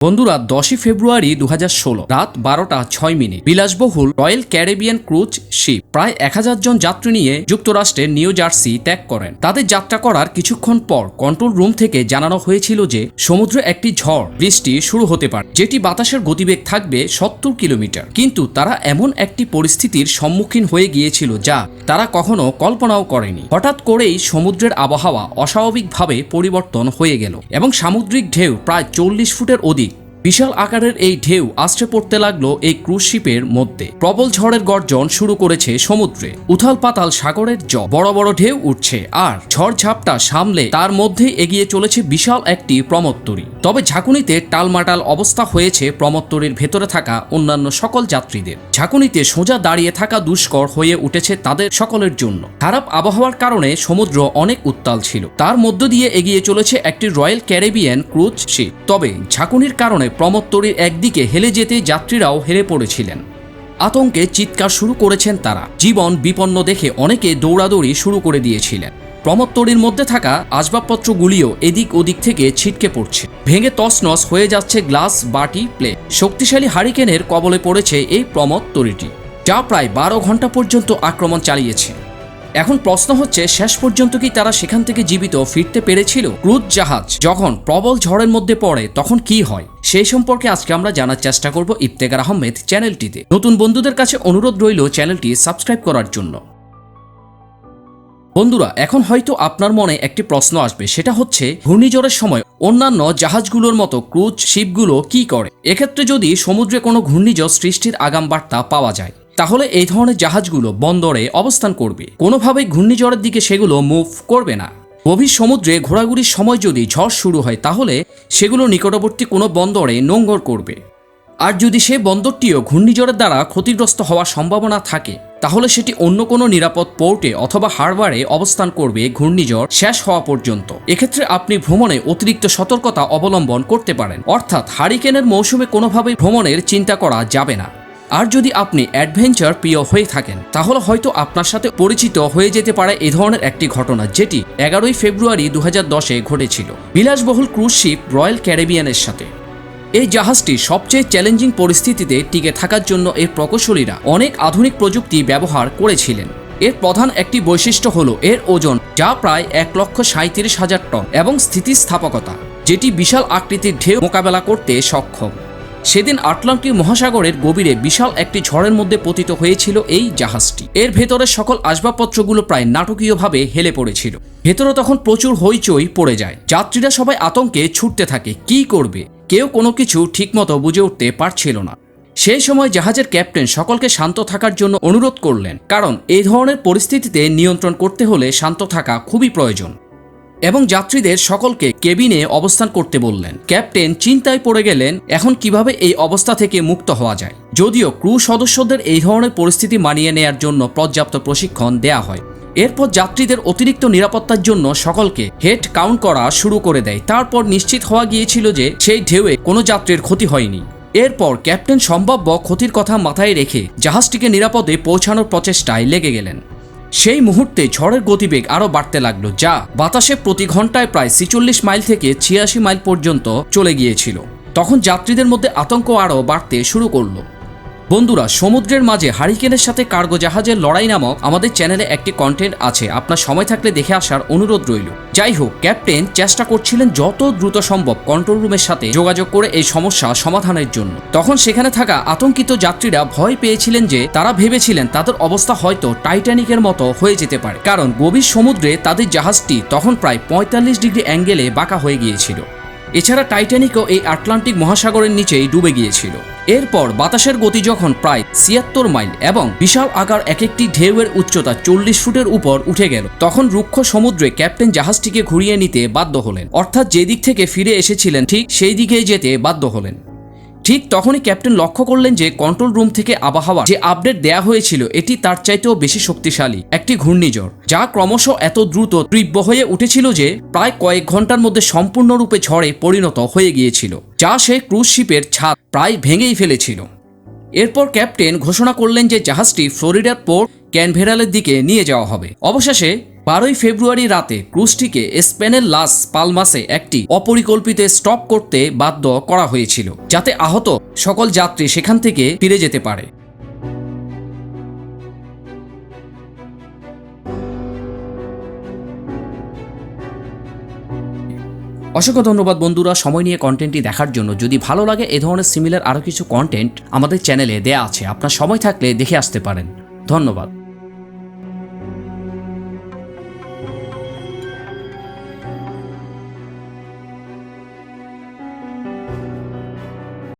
বন্ধুরা, দশই ফেব্রুয়ারি দু হাজার ষোলো রাত বারোটা ছয় মিনিট। বিলাসবহুল রয়্যাল ক্যারিবিয়ান ক্রুজ শিপ প্রায় এক হাজার জন যাত্রী নিয়ে যুক্তরাষ্ট্রের নিউ জার্সি ত্যাগ করেন। তাদের যাত্রা করার কিছুক্ষণ পর কন্ট্রোল রুম থেকে জানানো হয়েছিল যে সমুদ্রে একটি ঝড়, বৃষ্টি শুরু হতে পারে, যেটি বাতাসের গতিবেগ থাকবে সত্তর কিলোমিটার। কিন্তু তারা এমন একটি পরিস্থিতির সম্মুখীন হয়ে গিয়েছিল যা তারা কখনো কল্পনাও করেনি। হঠাৎ করেই সমুদ্রের আবহাওয়া অস্বাভাবিকভাবে পরিবর্তন হয়ে গেল এবং সামুদ্রিক ঢেউ প্রায় চল্লিশ ফুটের অধিক বিশাল আকারের এই ঢেউ আশ্রে পড়তে লাগল এই ক্রুজ শিপের মধ্যে। প্রবল ঝড়ের গর্জন শুরু করেছে সমুদ্রে। উথাল পাতাল সাগরের জ বড় বড় ঢেউ উঠছে। আর ঝড় ঝাপটা সামলে তার মধ্যে এগিয়ে চলেছে বিশাল একটি প্রমত্তরী। তবে ঝাঁকুনিতে টালমাটাল অবস্থা হয়েছে প্রমত্তরীর ভেতরে থাকা অন্যান্য সকল যাত্রীদের। ঝাঁকুনিতে সোজা দাঁড়িয়ে থাকা দুষ্কর হয়ে উঠেছে তাদের সকলের জন্য। খারাপ আবহাওয়ার কারণে সমুদ্র অনেক উত্তাল ছিল। তার মধ্য দিয়ে এগিয়ে চলেছে একটি রয়্যাল ক্যারিবিয়ান ক্রুজ শিপ। তবে ঝাঁকুনির কারণে প্রমত্তরীর একদিকে হেলে যেতে যাত্রীরাও হেলে পড়েছিলেন। আতঙ্কে চিৎকার শুরু করেছেন তারা। জীবন বিপন্ন দেখে অনেকে দৌড়াদৌড়ি শুরু করে দিয়েছিলেন। প্রমত্তরীর মধ্যে থাকা আসবাবপত্রগুলিও এদিক ওদিক থেকে ছিটকে পড়ছে। ভেঙে তছনছ হয়ে যাচ্ছে গ্লাস, বাটি, প্লেট। শক্তিশালী হারিকেনের কবলে পড়েছে এই প্রমত্তরীটি, যা প্রায় বারো ঘণ্টা পর্যন্ত আক্রমণ চালিয়েছে। এখন প্রশ্ন হচ্ছে, শেষ পর্যন্ত কি তারা সেখান থেকে জীবিত ফিরতে পেরেছিল? ক্রুজ জাহাজ যখন প্রবল ঝড়ের মধ্যে পড়ে, তখন কি হয়? সেই সম্পর্কে আজকে আমরা জানার চেষ্টা করব ইফতেকার আহমেদ চ্যানেলটিতে। নতুন বন্ধুদের কাছে অনুরোধ রইল চ্যানেলটি সাবস্ক্রাইব করার জন্য। বন্ধুরা, এখন হয়তো আপনার মনে একটি প্রশ্ন আসবে। সেটা হচ্ছে, ঘূর্ণিঝড়ের সময় অন্যান্য জাহাজগুলোর মতো ক্রুজ শিপগুলো কি করে? এক্ষেত্রে যদি সমুদ্রে কোনো ঘূর্ণিঝড় সৃষ্টির আগাম বার্তা পাওয়া যায়, তাহলে এই ধরনের জাহাজগুলো বন্দরে অবস্থান করবে। কোনোভাবেই ঘূর্ণিঝড়ের দিকে সেগুলো মুভ করবে না। গভীর সমুদ্রে ঘোরাঘুরির সময় যদি ঝড় শুরু হয়, তাহলে সেগুলো নিকটবর্তী কোনো বন্দরে নোঙ্গর করবে। আর যদি সে বন্দরটিও ঘূর্ণিঝড়ের দ্বারা ক্ষতিগ্রস্ত হওয়ার সম্ভাবনা থাকে তাহলে সেটি অন্য কোনো নিরাপদ পোর্টে অথবা হারবারে অবস্থান করবে ঘূর্ণিঝড় শেষ হওয়া পর্যন্ত। এক্ষেত্রে আপনি ভ্রমণে অতিরিক্ত সতর্কতা অবলম্বন করতে পারেন। অর্থাৎ হারিকেনের মৌসুমে কোনোভাবেই ভ্রমণের চিন্তা করা যাবে না। আর যদি আপনি অ্যাডভেঞ্চার প্রিয় হয়ে থাকেন, তাহলে হয়তো আপনার সাথে পরিচিত হয়ে যেতে পারে এ ধরনের একটি ঘটনা, যেটি এগারোই ফেব্রুয়ারি দু হাজার দশে ঘটেছিল। বিলাসবহুল ক্রুজ শিপ রয়্যাল ক্যারিবিয়ানের সাথে। এই জাহাজটি সবচেয়ে চ্যালেঞ্জিং পরিস্থিতিতে টিকে থাকার জন্য এর প্রকৌশলীরা অনেক আধুনিক প্রযুক্তি ব্যবহার করেছিলেন। এর প্রধান একটি বৈশিষ্ট্য হল এর ওজন, যা প্রায় এক লক্ষ সাঁত্রিশ হাজার টন এবং স্থিতিস্থাপকতা, যেটি বিশাল আকৃতির ঢেউ মোকাবেলা করতে সক্ষম। সেদিন আটলান্টিক মহাসাগরের গভীরে বিশাল একটি ঝড়ের মধ্যে পতিত হয়েছিল এই জাহাজটি। এর ভেতরে সকল আসবাবপত্রগুলো প্রায় নাটকীয়ভাবে হেলে পড়েছিল। ভেতরে তখন প্রচুর হইচই পড়ে যায়। যাত্রীরা সবাই আতঙ্কে ছুটতে থাকে, কি করবে? কেউ কোনো কিছু ঠিকমতো বুঝে উঠতে পারছিল না। সেই সময় জাহাজের ক্যাপ্টেন সকলকে শান্ত থাকার জন্য অনুরোধ করলেন, কারণ এই ধরনের পরিস্থিতিতে নিয়ন্ত্রণ করতে হলে শান্ত থাকা খুবই প্রয়োজন। এবং যাত্রীদের সকলকে কেবিনে অবস্থান করতে বললেন, ক্যাপ্টেন চিন্তায় পড়ে গেলেন, এখন কীভাবে এই অবস্থা থেকে মুক্ত হওয়া যায়? যদিও ক্রু সদস্যদের এই ধরনের পরিস্থিতি মানিয়ে নেয়ার জন্য পর্যাপ্ত প্রশিক্ষণ দেয়া হয়। এরপর যাত্রীদের অতিরিক্ত নিরাপত্তার জন্য সকলকে হেড কাউন্ট করা শুরু করে দেয়। তারপর নিশ্চিত হওয়া গিয়েছিল যে সেই ঢেউয়ে কোনো যাত্রীর ক্ষতি হয়নি। এরপর ক্যাপ্টেন সম্ভাব্য ক্ষতির কথা মাথায় রেখে জাহাজটিকে নিরাপদে পৌঁছানোর প্রচেষ্টায় লেগে গেলেন। সেই মুহূর্তে ঝড়ের গতিবেগ আরও বাড়তে লাগল, যা বাতাসে প্রতি ঘন্টায় প্রায় ছিচল্লিশ মাইল থেকে ছিয়াশি মাইল পর্যন্ত চলে গিয়েছিল। তখন যাত্রীদের মধ্যে আতঙ্ক আরও বাড়তে শুরু করল। বন্ধুরা, সমুদ্রের মাঝে হারিকেনের সাথে কার্গো জাহাজের লড়াই নামক আমাদের চ্যানেলে একটি কন্টেন্ট আছে। আপনার সময় থাকলে দেখে আসার অনুরোধ রইল। যাই হোক, ক্যাপ্টেন চেষ্টা করছিলেন যত দ্রুত সম্ভব কন্ট্রোল রুমের সাথে যোগাযোগ করে এই সমস্যা সমাধানের জন্য। তখন সেখানে থাকা আতঙ্কিত যাত্রীরা ভয় পেয়েছিলেন যে তারা ভেবেছিলেন তাদের অবস্থা হয়তো টাইটানিকের মতো হয়ে যেতে পারে। কারণ গভীর সমুদ্রে তাদের জাহাজটি তখন প্রায় পঁয়তাল্লিশ ডিগ্রি অ্যাঙ্গেলে বাঁকা হয়ে গিয়েছিল। এছাড়া টাইটানিকও এই আটলান্টিক মহাসাগরের নিচেই ডুবে গিয়েছিল। এরপর বাতাসের গতি যখন প্রায় ছিয়াত্তর মাইল এবং বিশাল আকার এক একটি ঢেউয়ের উচ্চতা চল্লিশ ফুটের উপর উঠে গেল, তখন রুক্ষ সমুদ্রে ক্যাপ্টেন জাহাজটিকে ঘুরিয়ে নিতে বাধ্য হলেন। অর্থাৎ যেদিক থেকে ফিরে এসেছিলেন, ঠিক সেই দিকে যেতে বাধ্য হলেন। ঠিক তখনই ক্যাপ্টেন লক্ষ্য করলেন যে কন্ট্রোল রুম থেকে আবহাওয়া যে আপডেট দেয়া হয়েছিল, এটি তার চাইতেও বেশি শক্তিশালী, একটি ঘূর্ণিঝড়, যা ক্রমশ এত দ্রুত তীব্র হয়ে উঠেছিল যে প্রায় কয়েক ঘণ্টার মধ্যে সম্পূর্ণরূপে ঝড়ে পরিণত হয়ে গিয়েছিল, যা সে ক্রুজ শিপের ছাদ প্রায় ভেঙেই ফেলেছিল। এরপর ক্যাপ্টেন ঘোষণা করলেন যে জাহাজটি ফ্লোরিডার পোর্ট ক্যানভেরালের দিকে নিয়ে যাওয়া হবে। অবশেষে বারোই ফেব্রুয়ারি রাতে ক্রুজটিকে স্পেনের লাস পালমাসে একটি অপরিকল্পিত স্টপ করতে বাধ্য করা হয়েছিল, যাতে আহত সকল যাত্রী সেখান থেকে ফিরে যেতে পারে। অসংখ্য ধন্যবাদ বন্ধুরা, সময় নিয়ে কন্টেন্টটি দেখার জন্য। যদি ভালো লাগে এ ধরনের সিমিলার আরও কিছু কন্টেন্ট আমাদের চ্যানেলে দেয়া আছে। আপনার সময় থাকলে দেখে আসতে পারেন। ধন্যবাদ।